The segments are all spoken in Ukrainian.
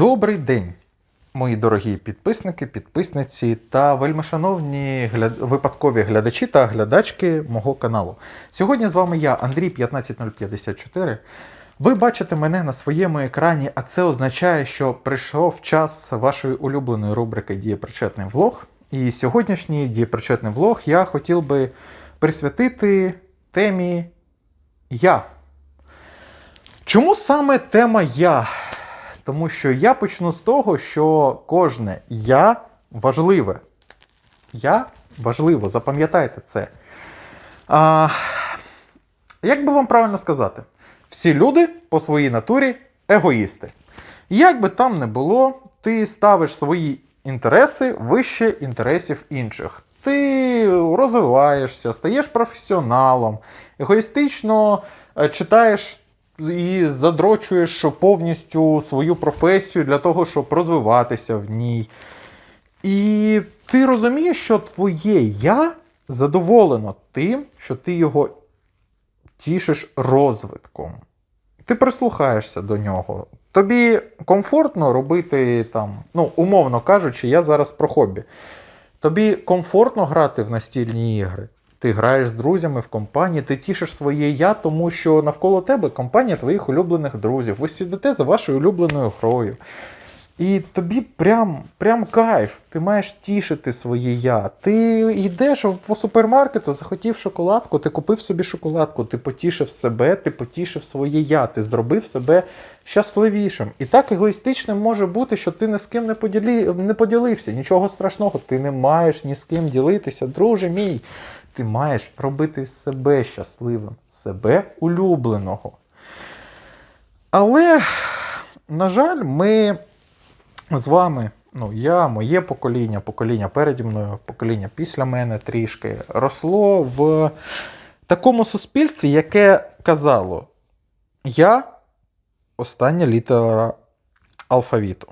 Добрий день, мої дорогі підписники, підписниці та вельмишановні гля... випадкові глядачі та глядачки мого каналу. Сьогодні з вами я, Андрій 15054. Ви бачите мене на своєму екрані, а це означає, що прийшов час вашої улюбленої рубрики Дієпричетний влог. І сьогоднішній дієпричетний влог я хотів би присвятити темі Я. Чому саме тема Я? Тому що я почну з того, що кожне я важливе. Я важливо, запам'ятайте це. А, як би вам правильно сказати? Всі люди по своїй натурі егоїсти. Як би там не було, ти ставиш свої інтереси вище інтересів інших. Ти розвиваєшся, стаєш професіоналом, егоїстично е, читаєш і задрочуєш повністю свою професію для того, щоб розвиватися в ній. І ти розумієш, що твоє я задоволено тим, що ти його тішиш розвитком. Ти прислухаєшся до нього. Тобі комфортно робити там, ну, умовно кажучи, я зараз про хобі. Тобі комфортно грати в настільні ігри. Ти граєш з друзями в компанії, ти тішиш своє я, тому що навколо тебе компанія твоїх улюблених друзів. Ви сидите за вашою улюбленою грою. І тобі прям, прям кайф, ти маєш тішити своє я. Ти йдеш по супермаркету, захотів шоколадку, ти купив собі шоколадку, ти потішив себе, ти потішив своє я, ти зробив себе щасливішим. І так егоїстичним може бути, що ти ні з ким не, поділі... не поділився. Нічого страшного, ти не маєш ні з ким ділитися, друже мій. Ти маєш робити себе щасливим, себе улюбленого. Але, на жаль, ми з вами, ну, я, моє покоління, покоління переді мною, покоління після мене трішки, росло в такому суспільстві, яке казало: Я остання літера алфавіту.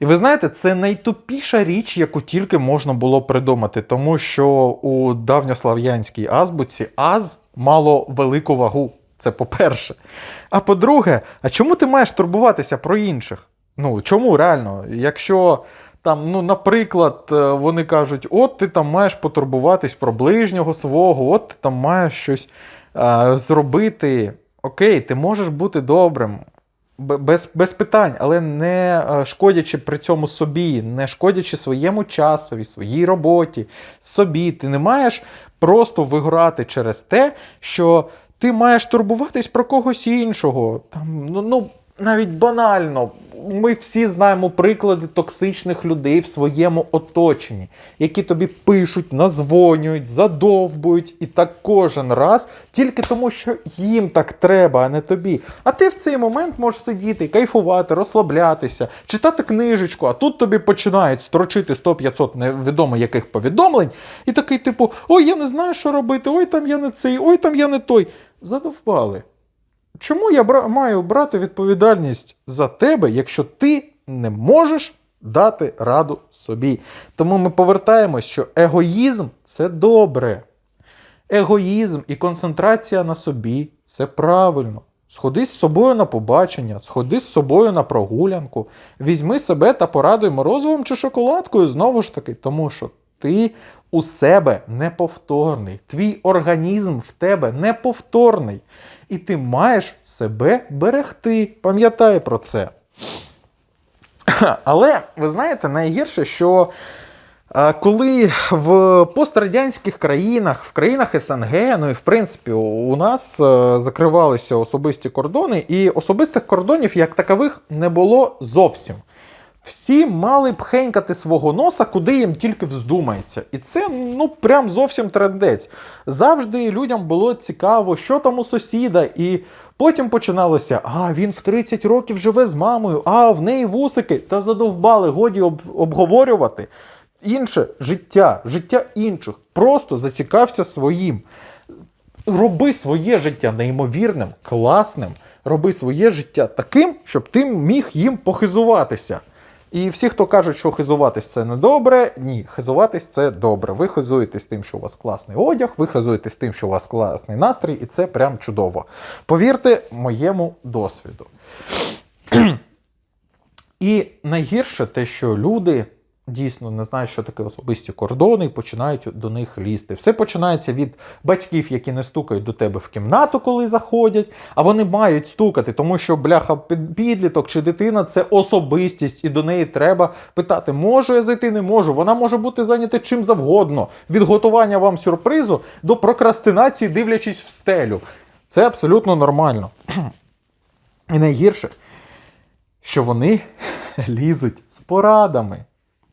І ви знаєте, це найтупіша річ, яку тільки можна було придумати, тому що у давньослав'янській азбуці аз мало велику вагу. Це по-перше. А по-друге, а чому ти маєш турбуватися про інших? Ну, чому реально? Якщо там, ну, наприклад, е, вони кажуть, от ти там маєш потурбуватись про ближнього свого, от ти там маєш щось а, зробити. Окей, ти можеш бути добрим, без без питань, але не шкодячи при цьому собі, не шкодячи своєму часові, своїй роботі, собі. Ти не маєш просто виграти через те, що ти маєш турбуватись про когось іншого. Там, ну, ну навіть банально. Ми всі знаємо приклади токсичних людей в своєму оточенні, які тобі пишуть, назвонюють, задовбують, і так кожен раз, тільки тому, що їм так треба, а не тобі. А ти в цей момент можеш сидіти, кайфувати, розслаблятися, читати книжечку, а тут тобі починають строчити 100-500 невідомо яких повідомлень, і такий, типу, ой, я не знаю, що робити, ой, там я не цей, ой, там я не той. Задовбали. Чому я бра... маю брати відповідальність за тебе, якщо ти не можеш дати раду собі? Тому ми повертаємось, що егоїзм це добре. Егоїзм і концентрація на собі це правильно. Сходи з собою на побачення, сходи з собою на прогулянку, візьми себе та порадуй морозивом чи шоколадкою знову ж таки, тому що ти у себе неповторний. Твій організм в тебе неповторний. І ти маєш себе берегти. Пам'ятай про це. Але ви знаєте, найгірше, що коли в пострадянських країнах, в країнах СНГ, ну і в принципі, у нас закривалися особисті кордони, і особистих кордонів як такових не було зовсім. Всі мали б хенькати свого носа, куди їм тільки вздумається. І це ну прям зовсім трендець. Завжди людям було цікаво, що там у сусіда. І потім починалося: а він в 30 років живе з мамою, а в неї вусики. Та задовбали, годі об обговорювати. Інше життя, життя інших. Просто зацікався своїм. Роби своє життя неймовірним, класним. Роби своє життя таким, щоб ти міг їм похизуватися. І всі, хто кажуть, що хизуватись це не добре, ні, хизуватись це добре. Ви хизуєтесь тим, що у вас класний одяг, ви хизуєтесь тим, що у вас класний настрій, і це прям чудово. Повірте моєму досвіду. І найгірше те, що люди дійсно не знають, що таке особисті кордони, і починають до них лізти. Все починається від батьків, які не стукають до тебе в кімнату, коли заходять, а вони мають стукати, тому що бляха підліток чи дитина це особистість, і до неї треба питати: можу я зайти, не можу. Вона може бути зайнята чим завгодно, від готування вам сюрпризу до прокрастинації, дивлячись в стелю. Це абсолютно нормально. І найгірше, що вони лізуть з порадами.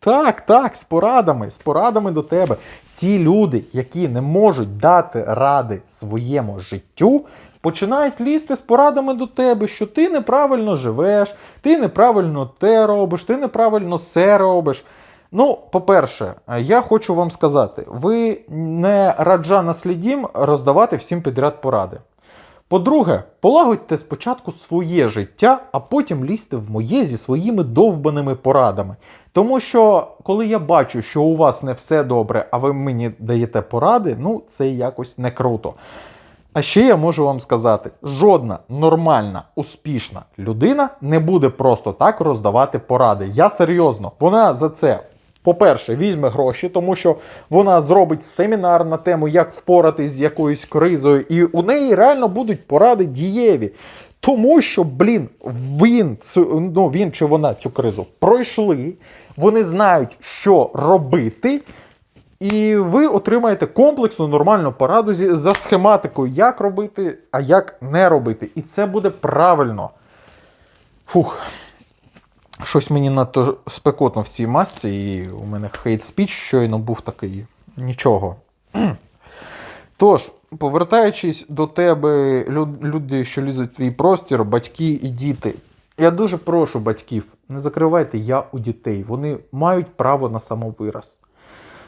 Так, так, з порадами, з порадами до тебе. Ті люди, які не можуть дати ради своєму життю, починають лізти з порадами до тебе, що ти неправильно живеш, ти неправильно те робиш, ти неправильно все робиш. Ну, по-перше, я хочу вам сказати: ви не раджа наслідім роздавати всім підряд поради. По-друге, полагодьте спочатку своє життя, а потім лізьте в моє зі своїми довбаними порадами. Тому що, коли я бачу, що у вас не все добре, а ви мені даєте поради, ну це якось не круто. А ще я можу вам сказати: жодна нормальна, успішна людина не буде просто так роздавати поради. Я серйозно, вона за це. По-перше, візьме гроші, тому що вона зробить семінар на тему, як впоратись з якоюсь кризою, і у неї реально будуть поради дієві. Тому що, блін, він, ну, він чи вона цю кризу пройшли, вони знають, що робити, і ви отримаєте комплексну нормальну пораду за схематикою, як робити, а як не робити. І це буде правильно. Фух. Щось мені надто спекотно в цій масці, і у мене хейт спіч щойно був такий. Нічого. Тож, повертаючись до тебе, люди, що лізуть в твій простір, батьки і діти. Я дуже прошу батьків, не закривайте я у дітей. Вони мають право на самовираз.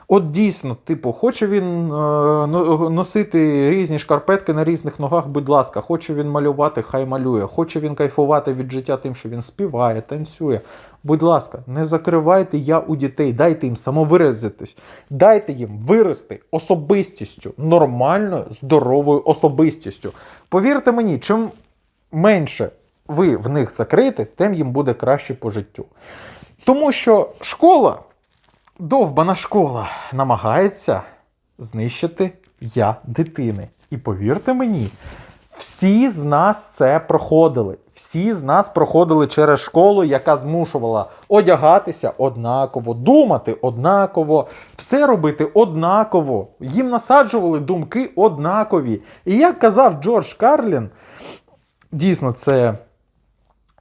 От дійсно, типу, хоче він е, носити різні шкарпетки на різних ногах, будь ласка, хоче він малювати, хай малює, хоче він кайфувати від життя тим, що він співає, танцює. Будь ласка, не закривайте я у дітей, дайте їм самовиразитись, дайте їм вирости особистістю, нормальною, здоровою особистістю. Повірте мені, чим менше ви в них закрите, тим їм буде краще по життю. Тому що школа довбана школа намагається знищити я дитини. І повірте мені, всі з нас це проходили. Всі з нас проходили через школу, яка змушувала одягатися однаково, думати однаково, все робити однаково. Їм насаджували думки однакові. І як казав Джордж Карлін, дійсно, це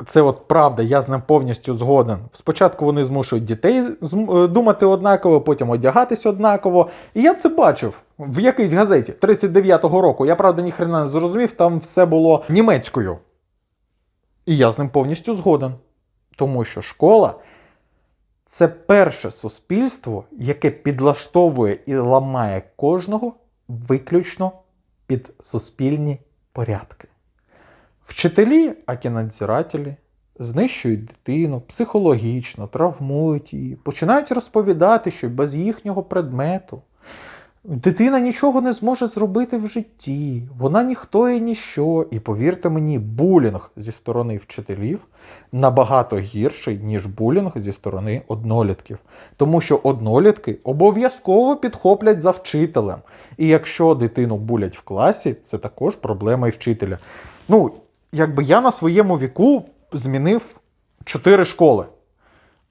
це от правда, я з ним повністю згоден. Спочатку вони змушують дітей е, думати однаково, потім одягатись однаково. І я це бачив в якійсь газеті 39-го року. Я правда ніхрена не зрозумів, там все було німецькою. І я з ним повністю згоден. Тому що школа це перше суспільство, яке підлаштовує і ламає кожного виключно під суспільні порядки. Вчителі, акі надзирателі, знищують дитину психологічно, травмують її, починають розповідати, що без їхнього предмету дитина нічого не зможе зробити в житті, вона ніхто і ніщо. І повірте мені, булінг зі сторони вчителів набагато гірший, ніж булінг зі сторони однолітків. Тому що однолітки обов'язково підхоплять за вчителем. І якщо дитину булять в класі, це також проблема і вчителя. Ну, якби я на своєму віку змінив чотири школи.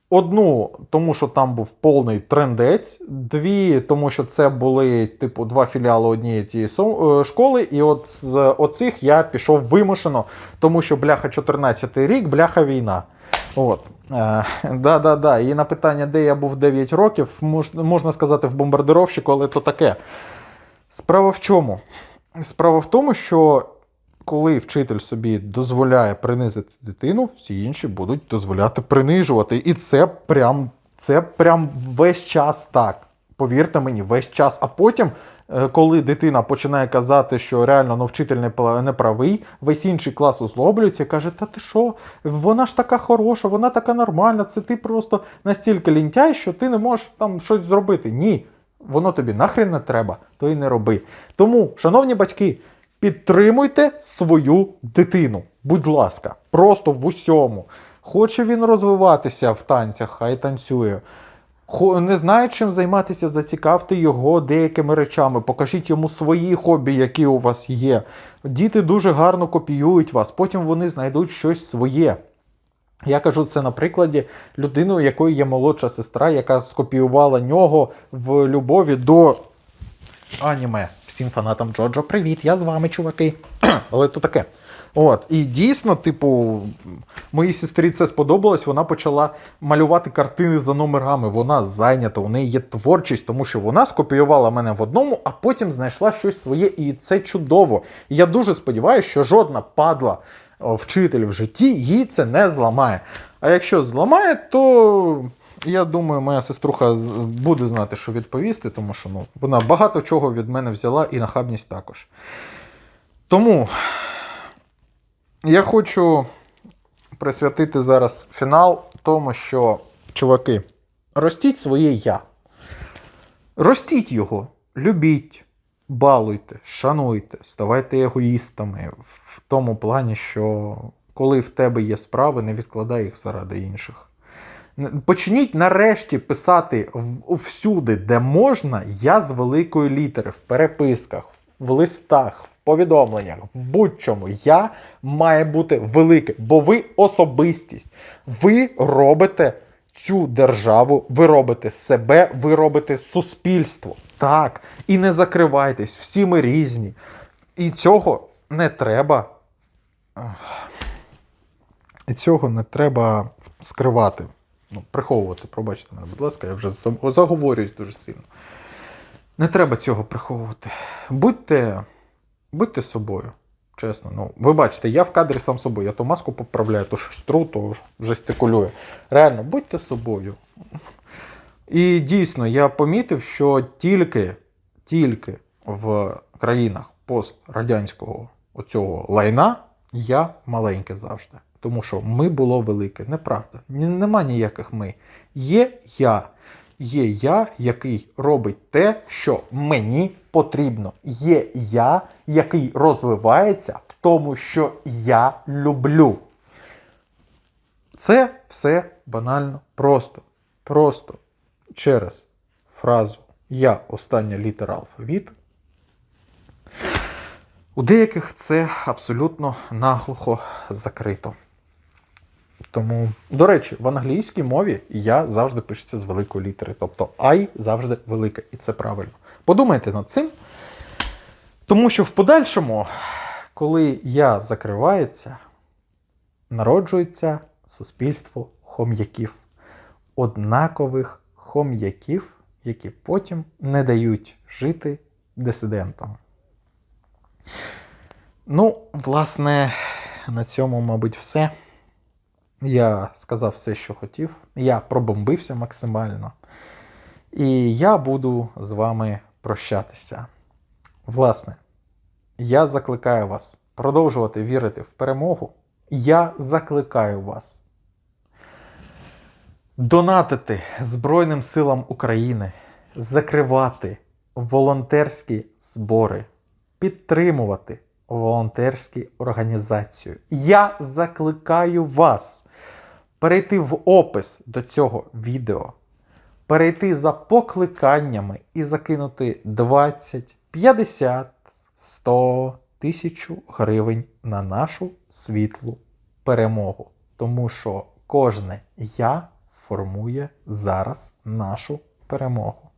Одну, тому що там був повний трендець, дві, тому що це були, типу, два філіали однієї тієї е, школи. І от з оцих я пішов вимушено, тому що бляха 14-й рік, бляха війна. От. Е, да, да, да. І на питання, де я був 9 років, мож, можна сказати, в бомбардировщику, але то таке. Справа в чому? Справа в тому, що коли вчитель собі дозволяє принизити дитину, всі інші будуть дозволяти принижувати. І це прям, це прям весь час так. Повірте мені, весь час. А потім, е, коли дитина починає казати, що реально ну, вчитель не правий, весь інший клас озлоблюється і каже: Та ти що? Вона ж така хороша, вона така нормальна. Це ти просто настільки лінтяй, що ти не можеш там щось зробити. Ні, воно тобі нахрен не треба, то й не роби. Тому, шановні батьки, підтримуйте свою дитину. Будь ласка, просто в усьому. Хоче він розвиватися в танцях, хай танцює. Не знає, чим займатися, зацікавте його деякими речами. Покажіть йому свої хобі, які у вас є. Діти дуже гарно копіюють вас, потім вони знайдуть щось своє. Я кажу це на прикладі людини, у якої є молодша сестра, яка скопіювала нього в любові до аніме. Всім фанатам Джоджо, привіт, я з вами, чуваки. Але то таке. От, і дійсно, типу, моїй сестрі це сподобалось. Вона почала малювати картини за номерами. Вона зайнята, у неї є творчість, тому що вона скопіювала мене в одному, а потім знайшла щось своє, і це чудово. І я дуже сподіваюся, що жодна падла вчитель в житті їй це не зламає. А якщо зламає, то я думаю, моя сеструха буде знати, що відповісти, тому що ну, вона багато чого від мене взяла і нахабність також. Тому я хочу присвятити зараз фінал тому, що, чуваки, ростіть своє я. Ростіть його, любіть, балуйте, шануйте, ставайте егоїстами в тому плані, що коли в тебе є справи, не відкладай їх заради інших. Почніть нарешті писати всюди, де можна, я з великої літери, в переписках, в листах, в повідомленнях, в будь-чому. Я має бути велике, бо ви особистість. Ви робите цю державу, ви робите себе, ви робите суспільство. Так. І не закривайтесь, всі ми різні. І цього не треба. І цього не треба скривати. Ну, приховувати, пробачте мене, будь ласка, я вже заговорююсь дуже сильно. Не треба цього приховувати. Будьте, будьте собою. Чесно, ну ви бачите, я в кадрі сам собою. Я то маску поправляю, то щось тру, то жестикулюю. Реально, будьте собою. І дійсно, я помітив, що тільки, тільки в країнах пострадянського оцього лайна я маленьке завжди. Тому що ми було велике. Неправда. Нема ніяких ми. Є я. Є я, який робить те, що мені потрібно. Є я, який розвивається в тому, що я люблю. Це все банально просто. Просто через фразу Я остання літера алфавіту. У деяких це абсолютно наглухо закрито. Тому, до речі, в англійській мові я завжди пишеться з великої літери. Тобто I завжди велике, і це правильно. Подумайте над цим. Тому що в подальшому, коли я закривається, народжується суспільство хом'яків, однакових хом'яків, які потім не дають жити дисидентам. Ну, власне, на цьому, мабуть, все. Я сказав все, що хотів. Я пробомбився максимально. І я буду з вами прощатися. Власне, я закликаю вас продовжувати вірити в перемогу. Я закликаю вас донатити Збройним силам України, закривати волонтерські збори, підтримувати волонтерські організації. Я закликаю вас перейти в опис до цього відео, перейти за покликаннями і закинути 20, 50, 100 тисячу гривень на нашу світлу перемогу. Тому що кожне я формує зараз нашу перемогу.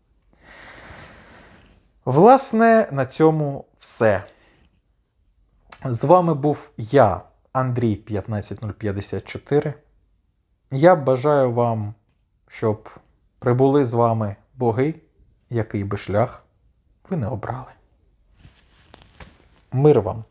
Власне, на цьому все. З вами був я, Андрій 15054. Я бажаю вам, щоб прибули з вами боги, який би шлях ви не обрали. Мир вам!